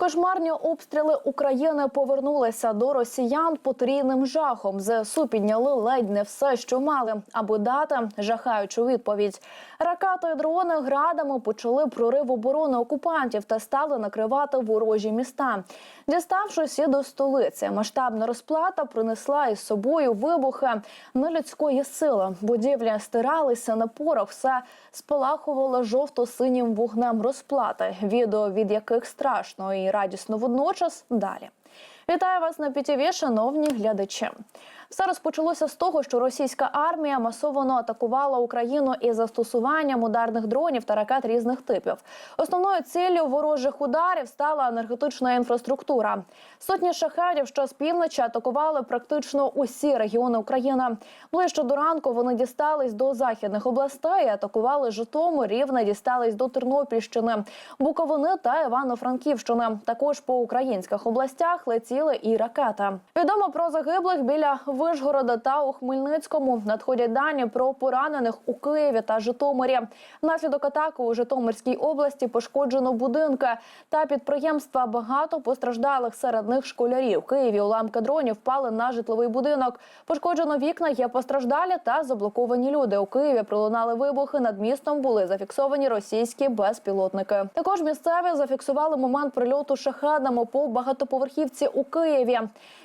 Кошмарні обстріли України повернулися до росіян потрійним жахом. ЗСУ підняли ледь не все, що мали, аби дати жахаючу відповідь. Ракети і дрони градами почали прорив оборони окупантів та стали накривати ворожі міста. Діставшись і до столиці, масштабна розплата принесла із собою вибухи нелюдської сили. Будівлі стиралися на порох, все спалахувало жовто-синім вогнем розплати. Відео від яких страшно і радісно водночас далі. Вітаю вас на ПІТІВІ, шановні глядачі. Все розпочалося з того, що російська армія масово атакувала Україну із застосуванням ударних дронів та ракет різних типів. Основною ціллю ворожих ударів стала енергетична інфраструктура. Сотні шахедів, що з півночі атакували практично усі регіони України. Ближче до ранку вони дістались до західних областей, атакували Житомир, Рівне, дістались до Тернопільщини, Буковини та Івано-Франківщини. Також по українських областях летіли і ракети. Відомо про загиблих біля Вишгорода та у Хмельницькому. Надходять дані про поранених у Києві та Житомирі. Внаслідок атаки у Житомирській області пошкоджено будинки та підприємства. Багато постраждалих серед них школярів. В Києві уламки дронів впали на житловий будинок. Пошкоджено вікна, є постраждалі та заблоковані люди. У Києві пролунали вибухи. Над містом були зафіксовані російські безпілотники. Також місцеві зафіксували момент прильоту шахедами по багатоповерхівці у Києві.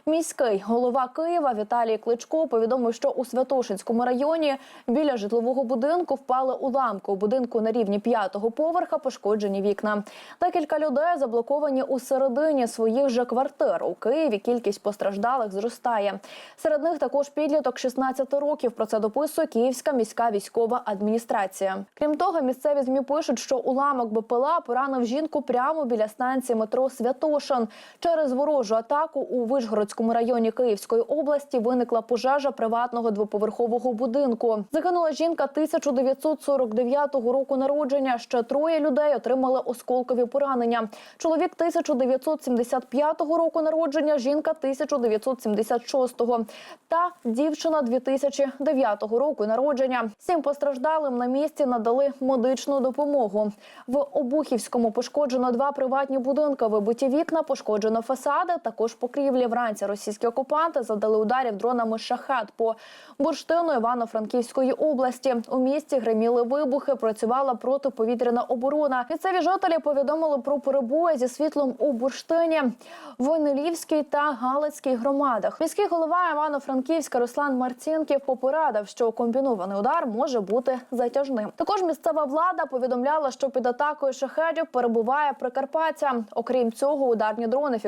Міський голова Києва Віталій Кличко повідомив, що у Святошинському районі біля житлового будинку впали уламки. У будинку на рівні п'ятого поверха пошкоджені вікна. Декілька людей заблоковані у середині своїх же квартир. У Києві кількість постраждалих зростає. Серед них також підліток 16 років. Про це дописує Київська міська військова адміністрація. Крім того, місцеві змі пишуть, що уламок БПЛА поранив жінку прямо біля станції метро Святошин. Через ворожу атаку у Вишгородському районі Київської області виникла пожежа приватного двоповерхового будинку. Загинула жінка 1949 року народження. Ще троє людей отримали осколкові поранення. Чоловік 1975 року народження, жінка 1976 та дівчина 2009 року народження. Всім постраждалим на місці надали медичну допомогу. В Обухівському пошкоджено два приватні будинки. Вибиті вікна, пошкоджено фасади. Також покрівлі вранці російські окупанти завдали ударів дронами шахет по бурштину Івано-Франківської області. У місті гриміли вибухи. Працювала протиповітряна оборона. Місцеві жителі повідомили про перебої зі світлом у бурштині, Войнелівській та Галицькій громадах. Міський голова Івано-Франківська Руслан Марцінків попередив, що комбінований удар може бути затяжним. Також місцева влада повідомляла, що під атакою шахедів перебуває Прикарпаття. Окрім цього, ударні дрони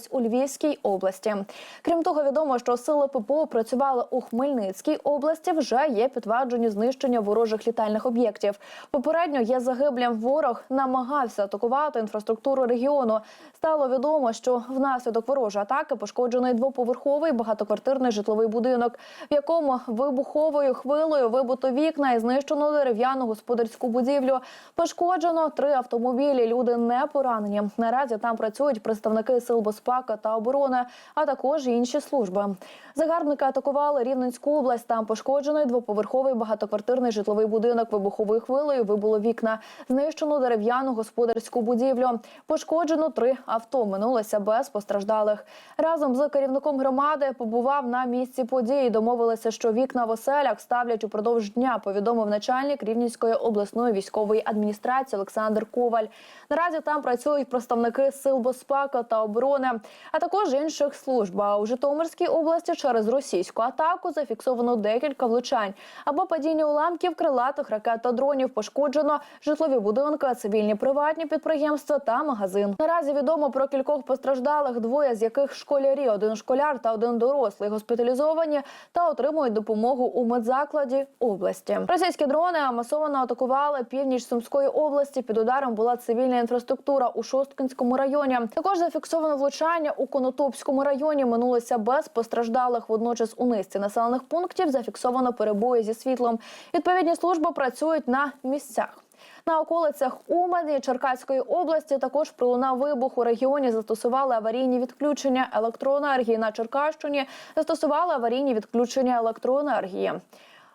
фіксувались у Львівській області. Крім того, відомо, що сили ППО працювали у Хмельницькій області. Вже є підтверджені знищення ворожих літальних об'єктів. Попередньо є загиблим. Ворог намагався атакувати інфраструктуру регіону. Стало відомо, що внаслідок ворожої атаки пошкоджений двоповерховий багатоквартирний житловий будинок, в якому вибуховою хвилею вибито вікна і знищено дерев'яну господарську будівлю. Пошкоджено три автомобілі. Люди не поранені. Наразі там працюють представники сил безпеки та оборони, а також інші служби. Загарбники атакували Рівненську область. Там пошкоджений двоповерховий багатоквартирний житловий будинок. Вибуховою хвилею вибуло вікна. Знищено дерев'яну господарську будівлю. Пошкоджено три авто. Минулося без постраждалих. Разом з керівником громади побував на місці події. Домовилися, що вікна в оселях ставлять упродовж дня. Повідомив начальник Рівненської обласної військової адміністрації Олександр Коваль. Наразі там працюють представники сил безпеки та оборони, а також інших служб. А у Житомирській області через російську атаку зафіксовано декілька влучань або падіння уламків крилатих ракет та дронів. Пошкоджено житлові будинки, цивільні приватні підприємства та магазин. Наразі відомо про кількох постраждалих, двоє з яких школярі, один школяр та один дорослий госпіталізовані та отримують допомогу у медзакладі області. Російські дрони масово атакували північ Сумської області. Під ударом була цивільна інфраструктура у Шосткинському районі. Також зафіксовано влучання у Конотопському районі. Минулося без постраждалих. Водночас у низці населених пунктів зафіксовано перебої зі світлом. Відповідні служби працюють на місцях. На околицях Умані Черкаської області також пролунав вибух у регіоні. Застосували аварійні відключення електроенергії на Черкащині. Застосували аварійні відключення електроенергії.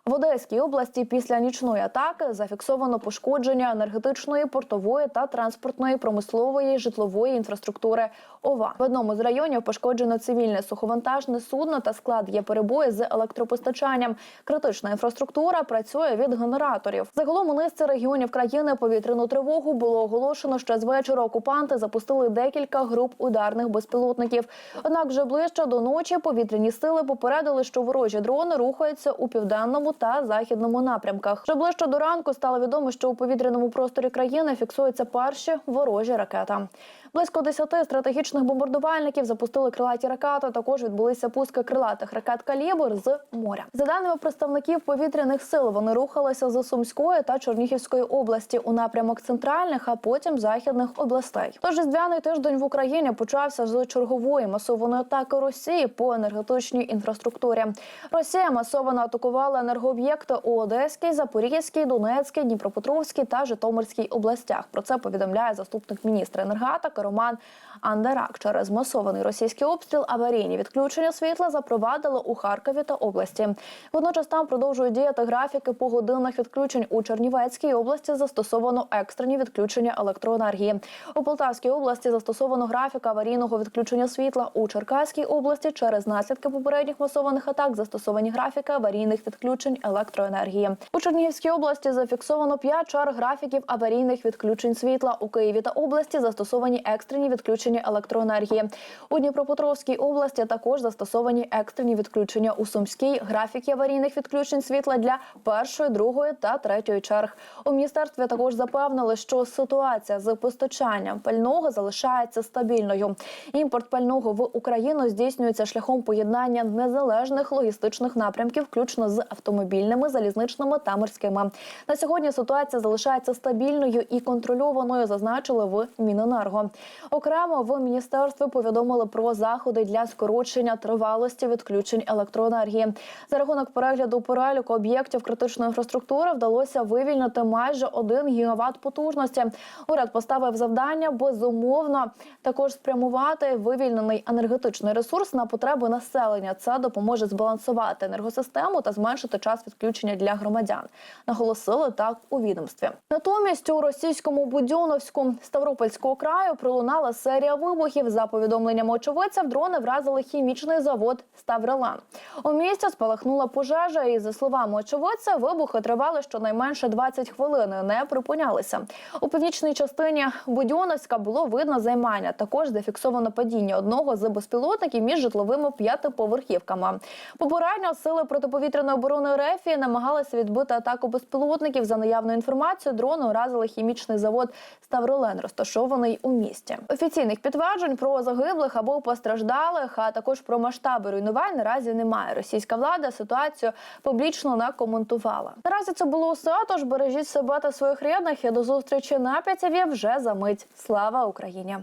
В Одеській області після нічної атаки зафіксовано пошкодження енергетичної, портової та транспортної промислової житлової інфраструктури ОВА. В одному з районів пошкоджено цивільне суховантажне судно та склад є перебої з електропостачанням. Критична інфраструктура працює від генераторів. Загалом у низці регіонів країни повітряну тривогу було оголошено, що з вечора окупанти запустили декілька груп ударних безпілотників. Однак, вже ближче до ночі повітряні сили попередили, що ворожі дрони рухаються у південному та західному напрямках. Вже ближче до ранку стало відомо, що у повітряному просторі країни фіксуються перші ворожі ракети. Близько 10 стратегічних бомбардувальників запустили крилаті ракети. Також відбулися пуски крилатих ракет калібр з моря. За даними представників повітряних сил, вони рухалися з Сумської та Чернігівської області у напрямок центральних, а потім західних областей. Тож різдвяний тиждень в Україні почався з чергової масованої атаки Росії по енергетичній інфраструктурі. Росія масово атакувала енергооб'єкти у Одеській, Запорізькій, Донецькій, Дніпропетровській та Житомирській областях. Про це повідомляє заступник міністра енергетики Роман Андерак. Через масований російський обстріл аварійні відключення світла запровадили у Харкові та області. Водночас там продовжують діяти графіки погодинних відключень у Чернівецькій області. Застосовано екстрені відключення електроенергії. У Полтавській області застосовано графік аварійного відключення світла. У Черкаській області через наслідки попередніх масованих атак застосовані графіки аварійних відключень електроенергії. У Чернігівській області зафіксовано 5 черг графіків аварійних відключень світла. У Києві та області застосовані екстрені відключення електроенергії. У Дніпропетровській області також застосовані екстрені відключення у Сумській графіки аварійних відключень світла для першої, другої та третьої черг. У міністерстві також запевнили, що ситуація з постачанням пального залишається стабільною. Імпорт пального в Україну здійснюється шляхом поєднання незалежних логістичних напрямків, включно з автомобільними, залізничними та морськими. На сьогодні ситуація залишається стабільною і контрольованою, зазначили в Міненерго. Окремо в міністерстві повідомили про заходи для скорочення тривалості відключень електроенергії. За рахунок перегляду переліку об'єктів критичної інфраструктури вдалося вивільнити майже 1 гігават потужності. Уряд поставив завдання безумовно також спрямувати вивільнений енергетичний ресурс на потреби населення. Це допоможе збалансувати енергосистему та зменшити час відключення для громадян. Наголосили так у відомстві. Натомість у російському Будьоновську Ставропольського краю пролунала серія вибухів. За повідомленнями очевидців, дрони вразили хімічний завод Ставрелан. У місті спалахнула пожежа, і за словами очевидця, вибухи тривали щонайменше 20 хвилин. і Не припинялися. У північній частині Будьоновська було видно займання. Також зафіксовано падіння одного з безпілотників між житловими п'ятиповерхівками. Попередньо сили протиповітряної оборони РФ намагалися відбити атаку безпілотників. За наявною інформацією, дрони уразили хімічний завод Ставролен, розташований у місті. Офіційних підтверджень про загиблих або постраждалих, а також про масштаби руйнувань наразі немає. Російська влада ситуацію публічно не коментувала. Наразі це було все. Тож бережіть себе та своїх рідних і до зустрічі на п'ятіві вже за мить. Слава Україні!